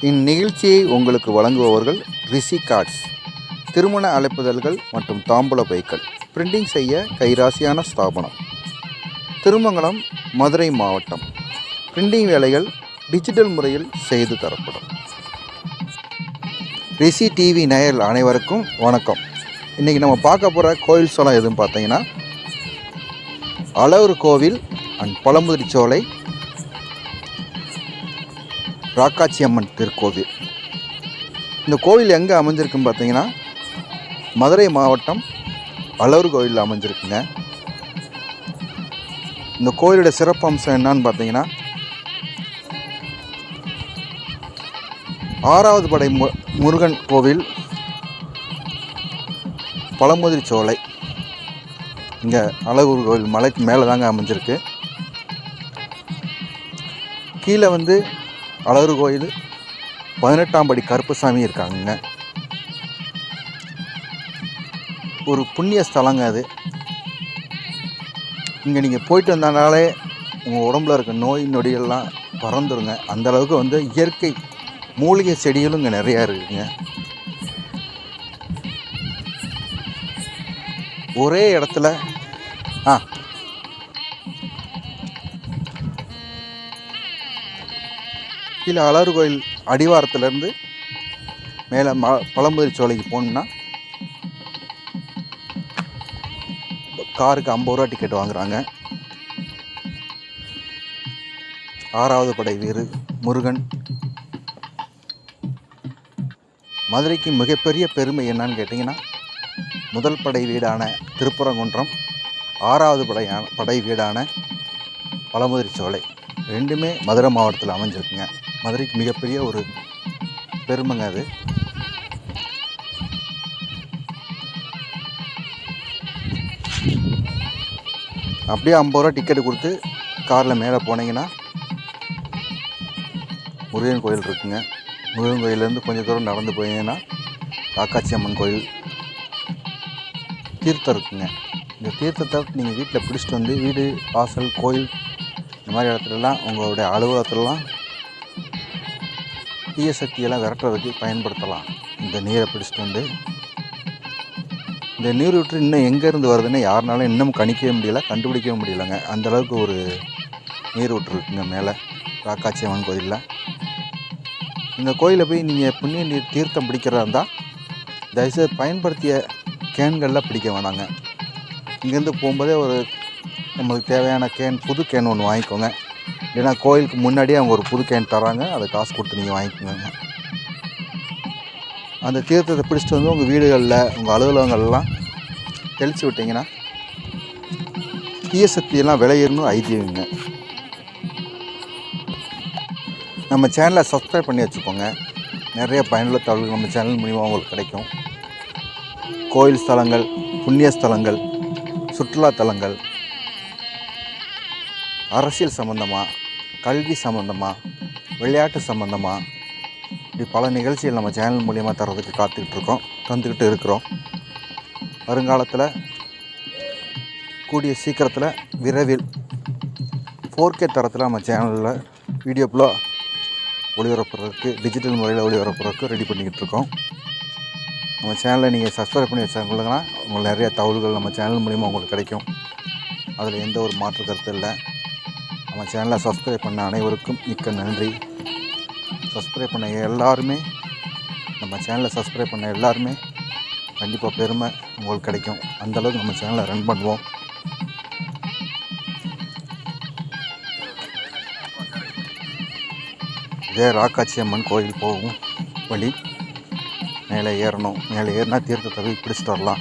இந்நிகழ்ச்சியை உங்களுக்கு வழங்குபவர்கள் ரிஷி கார்ட்ஸ் திருமண அழைப்புதல்கள் மற்றும் தாம்பூல பைக்கள் பிரிண்டிங் செய்ய கைராசியான ஸ்தாபனம். திருமங்கலம் மதுரை மாவட்டம். பிரிண்டிங் வேலைகள் டிஜிட்டல் முறையில் செய்து தரப்படும். ரிஷி டிவி நேயர் அனைவருக்கும் வணக்கம். இன்றைக்கி நம்ம பார்க்க போகிற கோயில் சோளம் எதுன்னு பார்த்தீங்கன்னா அளவுரு கோவில் அண்ட் பழமுதிர்ச்சோலை ராக்காச்சி அம்மன் திருக்கோவில். இந்த கோவில் எங்கே அமைஞ்சிருக்குன்னு பார்த்தீங்கன்னா மதுரை மாவட்டம் அளவுர் கோவிலில் அமைஞ்சிருக்குங்க. இந்த கோயிலோட சிறப்பம்சம் என்னன்னு பார்த்தீங்கன்னா ஆறாவது படை மு முருகன் கோவில் பழமுதிர் சோலை. இங்கே அழகூர் கோவில் மலைக்கு மேலே தாங்க அமைஞ்சிருக்கு. கீழே வந்து அழகர் கோயில் பதினெட்டாம் படி கருப்பசாமி இருக்காங்கங்க. ஒரு புண்ணிய ஸ்தலங்க அது. இங்கே நீங்கள் போயிட்டு வந்தனாலே உங்கள் உடம்புல இருக்க நோய் நொடிகள்லாம் பறந்துருங்க. அந்த அளவுக்கு வந்து இயற்கை மூலிகை செடிகளும் இங்கே நிறையா இருக்குதுங்க ஒரே இடத்துல ஆ. கீழே அலர் கோயில் அடிவாரத்துலேருந்து மேலே ம பழமுதிர் சோலைக்கு போகணுன்னா காருக்கு ஐம்பது ரூபா டிக்கெட் வாங்குகிறாங்க ஆறாவது படை வீரு முருகன். மதுரைக்கு மிகப்பெரிய பெருமை என்னன்னு கேட்டிங்கன்னா முதல் படை வீடான திருப்பரங்குன்றம் ஆறாவது படையான படை வீடான பழமுதிர் சோலை. ரெண்டுமே மதுரை மாவட்டத்தில் அமைஞ்சிருக்குங்க. மதுரைக்கு மிகப்பெரிய ஒரு பெருமைங்க அது. அப்படியே ஐம்பது ரூபா டிக்கெட்டு கொடுத்து காரில் மேலே போனீங்கன்னா முருகன் கோயில் இருக்குங்க. முருகன் கோயிலேருந்து கொஞ்சம் தூரம் நடந்து போனீங்கன்னா காக்காட்சி அம்மன் கோயில் தீர்த்தம் இருக்குங்க. இந்த தீர்த்தத்தை நீங்கள் வீட்டில் பிடிச்சிட்டு வந்து வீடு வாசல் கோயில் இந்த மாதிரி இடத்துலலாம் உங்களுடைய அலுவலகத்துலலாம் தீய சக்தியெல்லாம் விரட்டுறதுக்கு பயன்படுத்தலாம். இந்த நீரை பிடிச்சிட்டு வந்து. இந்த நீர் விட்டு இன்னும் எங்கேருந்து வருதுன்னு யாருனாலும் இன்னும் கணிக்கவே முடியல கண்டுபிடிக்கவே முடியலங்க. அந்தளவுக்கு ஒரு நீர் இருக்குங்க மேலே ராக்காச்சி அம்மன் கோயிலில். இந்த கோயிலில் போய் நீங்கள் புண்ணிய நீர் தீர்த்தம் பிடிக்கிறதா இருந்தால் தயவுசெய்து பயன்படுத்திய கேன்களில் பிடிக்க வேணாங்க. இங்கேருந்து போகும்போதே ஒரு நம்மளுக்கு தேவையான கேன் புது கேன் ஒன்று வாங்கிக்கோங்க. இல்லைன்னா கோயிலுக்கு முன்னாடியே அவங்க ஒரு புது கேன் தராங்க. அதை காசு கொடுத்து நீங்கள் வாங்கிக்கோங்க. அந்த தீர்த்தத்தை பிடிச்சிட்டு வந்து உங்கள் வீடுகளில் உங்கள் அலுவலகங்கள்லாம் தெளித்து விட்டிங்கன்னா தீயசக்தியெல்லாம் சக்தியெல்லாம் விளையிறணும் ஐதீகங்க. நம்ம சேனலை சப்ஸ்கிரைப் பண்ணி வச்சுக்கோங்க. நிறைய பயனுள்ள தகவல்கள் நம்ம சேனல் மூலிமா உங்களுக்கு கிடைக்கும். கோயில் ஸ்தலங்கள் புண்ணிய ஸ்தலங்கள் சுற்றுலா தலங்கள். அரசியல் சம்மந்தமாக கல்வி சம்மந்தமாக விளையாட்டு சம்மந்தமாக இப்படி பல நிகழ்ச்சிகள் நம்ம சேனல் மூலியமாக தரதுக்கு காத்துக்கிட்டு இருக்கோம் தந்துக்கிட்டு இருக்கிறோம். வருங்காலத்தில் கூடிய சீக்கிரத்தில் விரைவில் ஃபோர் கே தரத்தில் நம்ம சேனலில் வீடியோ ஃபுல்லாக ஒளிபரப்புறதுக்கு டிஜிட்டல் முறையில் ஒளிபரப்புறதுக்கு ரெடி பண்ணிக்கிட்டு இருக்கோம். நம்ம சேனலை நீங்கள் சப்ஸ்கிரைப் பண்ணி வச்சாங்கன்னா உங்களுக்கு நிறைய தகவல்கள் நம்ம சேனல் மூலிமா உங்களுக்கு கிடைக்கும். அதில் எந்த ஒரு மாற்று கருத்து இல்லை. நம்ம சேனலை சப்ஸ்கிரைப் பண்ண அனைவருக்கும் மிக்க நன்றி. சப்ஸ்கிரைப் பண்ண எல்லாருமே நம்ம சேனலை சப்ஸ்கிரைப் பண்ண எல்லாருமே கண்டிப்பாக பெருமை உங்களுக்கு கிடைக்கும். அந்தளவுக்கு நம்ம சேனலை ரன் பண்ணுவோம். இதே ராக்காச்சி அம்மன் கோயில் போகும் வழி. மேலே ஏறணும். மேலே ஏறினா தீர்த்தத்தை போய் பிடிச்சிட்டு வரலாம்.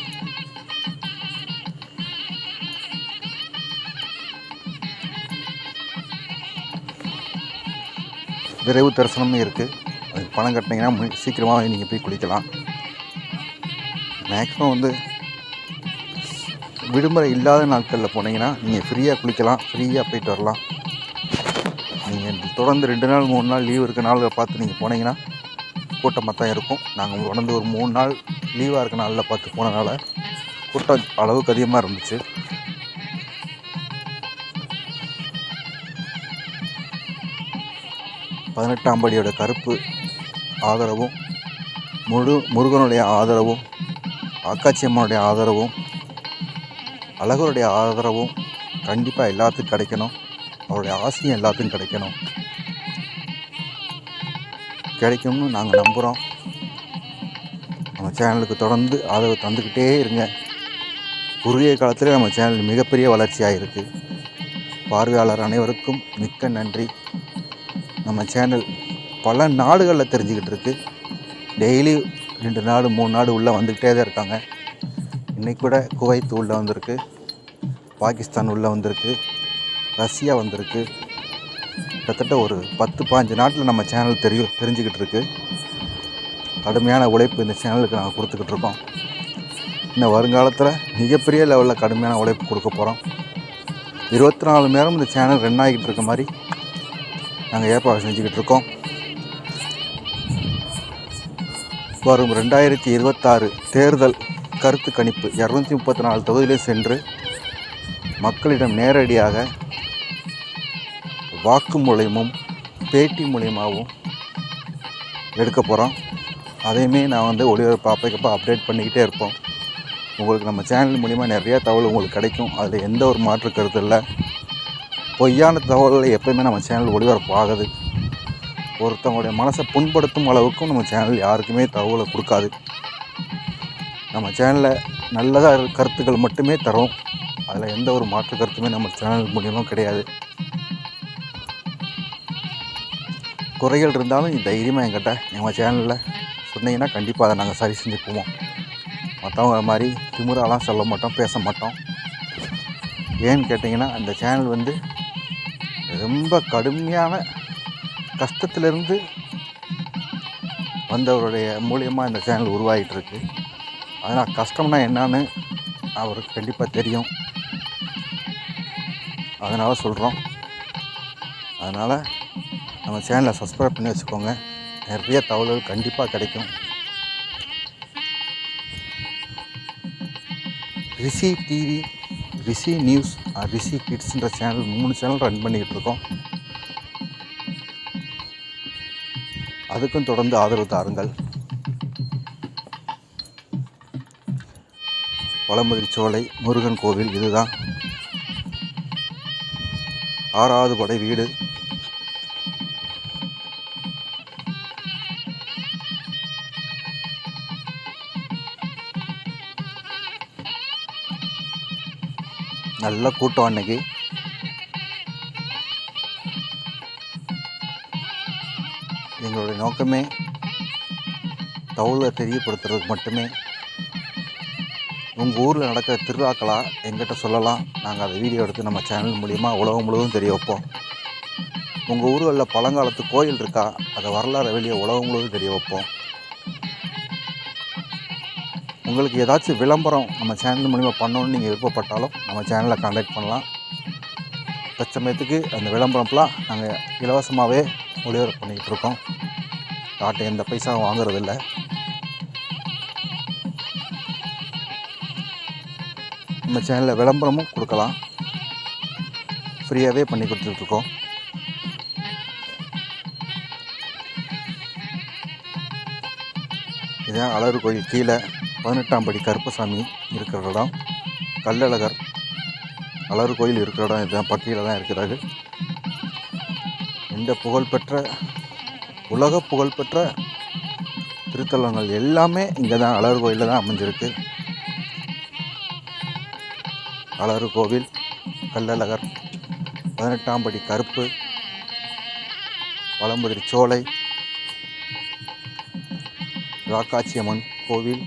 விரைவு தரிசனமும் இருக்குது அதுக்கு பணம் கட்டினீங்கன்னா மு- சீக்கிரமாகவே நீங்கள் போய் குளிக்கலாம். மேக்ஸிமம் வந்து விடுமுறை இல்லாத நாட்களில் போனீங்கன்னா நீங்கள் ஃப்ரீயாக குளிக்கலாம். ஃப்ரீயாக போயிட்டு வரலாம். நீங்கள் தொடர்ந்து ரெண்டு நாள் மூணு நாள் லீவ் இருக்க நாளில் பார்த்து நீங்கள் போனீங்கன்னா கூட்டமாக தான் இருக்கும். நாங்கள் தொடர்ந்து ஒரு மூணு நாள் லீவாக இருக்க நாளில் பார்த்து போனனால கூட்டம் அளவுக்கு அதிகமாக இருந்துச்சு. பதினெட்டாம் படியோட கருப்பு ஆதரவும் முழு முருகனுடைய ஆதரவும் அக்காச்சி அம்மனுடைய ஆதரவும் அழகருடைய ஆதரவும் கண்டிப்பாக எல்லாத்துக்கும் கிடைக்கணும். அவருடைய ஆசையும் எல்லாத்துக்கும் கிடைக்கணும். கிடைக்கும்னு நாங்கள் நம்புகிறோம் நம்ம சேனலுக்கு தொடர்ந்து ஆதரவு தந்துக்கிட்டே இருங்க. குறுகிய காலத்தில் நம்ம சேனல் மிகப்பெரிய வளர்ச்சியாக இருக்குது பார்வையாளர் அனைவருக்கும் மிக்க நன்றி. நம்ம சேனல் பல நாடுகளில் தெரிஞ்சுக்கிட்டு இருக்குது டெய்லி ரெண்டு நாடு மூணு நாடு உள்ளே வந்துக்கிட்டே தான் இருக்காங்க. இன்றைக்கி கூட குவைத் உள்ளே வந்திருக்கு. பாகிஸ்தான் உள்ளே வந்திருக்கு. ரஷ்யா வந்திருக்கு. கிட்டத்தட்ட ஒரு பத்து பாஞ்சு நாட்டில் நம்ம சேனல் தெரியும் தெரிஞ்சுக்கிட்டு இருக்கு. கடுமையான உழைப்பு இந்த சேனலுக்கு நாங்கள் கொடுத்துக்கிட்டு இருக்கோம். இன்னும் வருங்காலத்தில் மிகப்பெரிய லெவலில் கடுமையான உழைப்பு கொடுக்க போகிறோம் இருபத்தி நாலு மணி நேரம் இந்த சேனல் ரன் ஆகிக்கிட்டு இருக்க மாதிரி நாங்கள் ஏற்பாடு செஞ்சுக்கிட்டு இருக்கோம். வரும் ரெண்டாயிரத்தி இருபத்தாறு தேர்தல் கருத்து கணிப்பு இரநூத்தி முப்பத்தி நாலு தொகுதியிலே சென்று மக்களிடம் நேரடியாக வாக்கு மூலியமும் பேட்டி மூலியமாகவும் எடுக்க போகிறோம் அதையுமே நான் வந்து ஒளிபரப்பு அப்பைக்கப்போ அப்டேட் பண்ணிக்கிட்டே இருப்போம். உங்களுக்கு நம்ம சேனல் மூலிமா நிறையா தகவல் உங்களுக்கு கிடைக்கும். அதில் எந்த ஒரு மாற்று கருத்து இல்லை. பொய்யான தகவல்களை எப்பயுமே நம்ம சேனல் ஒளிபரப்பு ஆகுது. ஒருத்தவங்களுடைய மனசை புண்படுத்தும் அளவுக்கும் நம்ம சேனல் யாருக்குமே தகவலை கொடுக்காது. நம்ம சேனலில் நல்லதாக கருத்துக்கள் மட்டுமே தரும். அதில் எந்த ஒரு மாற்று கருத்துமே நம்ம சேனல் மூலியமாக கிடையாது. குறைகள் இருந்தாலும் தைரியமாக என்கிட்ட எங்கள் சேனலில் சொன்னீங்கன்னா கண்டிப்பாக அதை நாங்கள் சரி செஞ்சு போவோம் மற்றவங்க மாதிரி திமிராலாம் சொல்ல மாட்டோம் பேச மாட்டோம். ஏன்னு கேட்டிங்கன்னா அந்த சேனல் வந்து ரொம்ப கடுமையான கஷ்டத்திலிருந்து வந்தவருடைய மூலியமாக இந்த சேனல் உருவாகிட்டுருக்கு அதனால் கஷ்டம்னா என்னன்னு அவருக்கு கண்டிப்பாக தெரியும். அதனால் சொல்கிறோம் அதனால் நம்ம சேனலை சப்ஸ்கிரைப் பண்ணி வச்சுக்கோங்க. நிறைய தகவல்கள் கண்டிப்பாக கிடைக்கும். ரிஷி டிவி ரிஷி நியூஸ் ரிஷி கிட்ஸ்ன்ற சேனல் மூணு சேனல் ரன் பண்ணிக்கிட்டு இருக்கோம். அதுக்கும் தொடர்ந்து ஆதரவு தாருங்கள். வளமதுரை சோலை முருகன் கோவில் இதுதான். ஆறாவது படை வீடு. நல்ல கூட்டம் அன்னைக்கு. எங்களுடைய நோக்கமே தவுளை தெரியப்படுத்துறதுக்கு மட்டுமே உங்கள் ஊரில் நடக்கிற திருவிழாக்களாக எங்கிட்ட சொல்லலாம். நாங்கள் அதை வீடியோ எடுத்து நம்ம சேனல் மூலிமா உலகம் முழுவதும் தெரிய வைப்போம். உங்கள் ஊர்களில் பழங்காலத்து கோயில் இருக்கா? அதை வரலாறு வெளியே உலகம் முழுவதும் தெரிய வைப்போம். உங்களுக்கு ஏதாச்சும் விளம்பரம் நம்ம சேனல் மூலிமா பண்ணணும்னு நீங்கள் விருப்பப்பட்டாலும் நம்ம சேனலை காண்டாக்ட் பண்ணலாம். தற்சமயத்துக்கு அந்த விளம்பரம்லாம் நாங்கள் இலவசமாகவே ஒளிபரப்பு பண்ணிக்கிட்டு இருக்கோம். காட்டு எந்த பைசாவும் வாங்குறதில்ல. நம்ம சேனலில் விளம்பரமும் கொடுக்கலாம். ஃப்ரீயாகவே பண்ணி கொடுத்துட்ருக்கோம் இதான் அழகு கோயில் கீழே. பதினெட்டாம் படி கருப்பசாமி இருக்கிற இடம் கல்லழகர் அழகு கோயில் இருக்கிற இடம் இதுதான் பட்டியலில் தான் இருக்கிறாரு. இந்த புகழ்பெற்ற உலக புகழ்பெற்ற திருத்தலங்கள் எல்லாமே இங்கே தான் அழகு கோயிலில் தான் அமைஞ்சிருக்கு. அழகு கோவில் கல்லழகர் பதினெட்டாம் படி கருப்பு பழம்புதிரி சோலை ராக்காச்சி அம்மன் கோவில்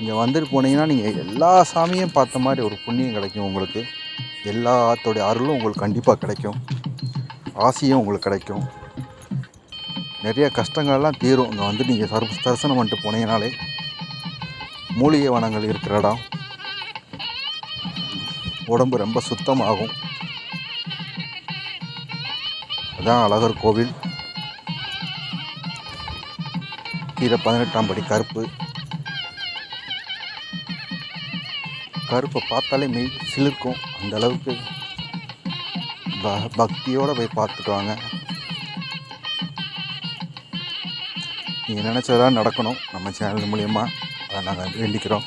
இங்கே வந்துட்டு போனீங்கன்னா நீங்கள் எல்லா சாமியும் பார்த்த மாதிரி ஒரு புண்ணியம் கிடைக்கும் உங்களுக்கு. எல்லாத்தோடைய அருளும் உங்களுக்கு கண்டிப்பாக கிடைக்கும். ஆசையும் உங்களுக்கு கிடைக்கும். நிறைய கஷ்டங்கள்லாம் தீரும். இங்கே வந்து நீங்கள் சர் தரிசனம் பண்ணிட்டு போனீங்கனாலே மூலிகை வனங்கள் இருக்கிற இடம். உடம்பு ரொம்ப சுத்தமாகும். அதான் அழகர் கோவில். கீழே பதினெட்டாம் படி கருப்பு. கருப்பை பார்த்தாலே மெய் சிலிர்க்கும். அந்த அளவுக்கு ப பக்தியோடு போய் பார்த்துட்டு வாங்க நீங்கள் நினச்சதெல்லாம் நடக்கணும் நம்ம சேனல் மூலயமா. அதை நாங்கள் வேண்டிக்கிறோம்.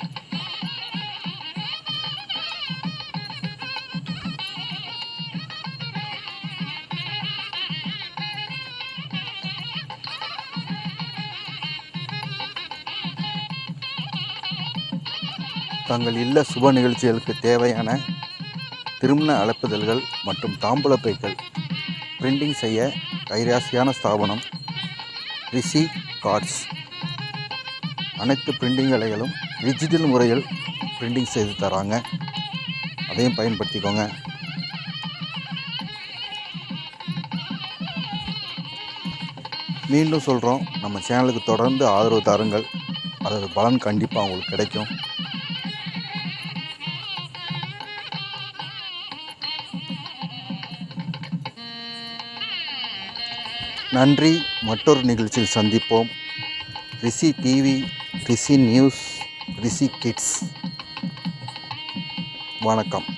தங்கள் இல்ல சுப நிகழ்ச்சிகளுக்கு தேவையான திருமண அழைப்புதல்கள் மற்றும் தாம்பூல பைகள் பிரிண்டிங் செய்ய கைராசியான ஸ்தாபனம் ரிஷி கார்ட்ஸ். அனைத்து பிரிண்டிங் வேலைகளும் டிஜிட்டல் முறையில் பிரிண்டிங் செய்து தராங்க. அதையும் பயன்படுத்திக்கோங்க. மீண்டும் சொல்கிறோம் நம்ம சேனலுக்கு தொடர்ந்து ஆதரவு தாருங்கள். அதோட பலன் கண்டிப்பாக உங்களுக்கு கிடைக்கும். நன்றி. மற்றொரு நிகழ்ச்சியில் சந்திப்போம். Rishi TV Rishi news Rishi kids. வணக்கம்.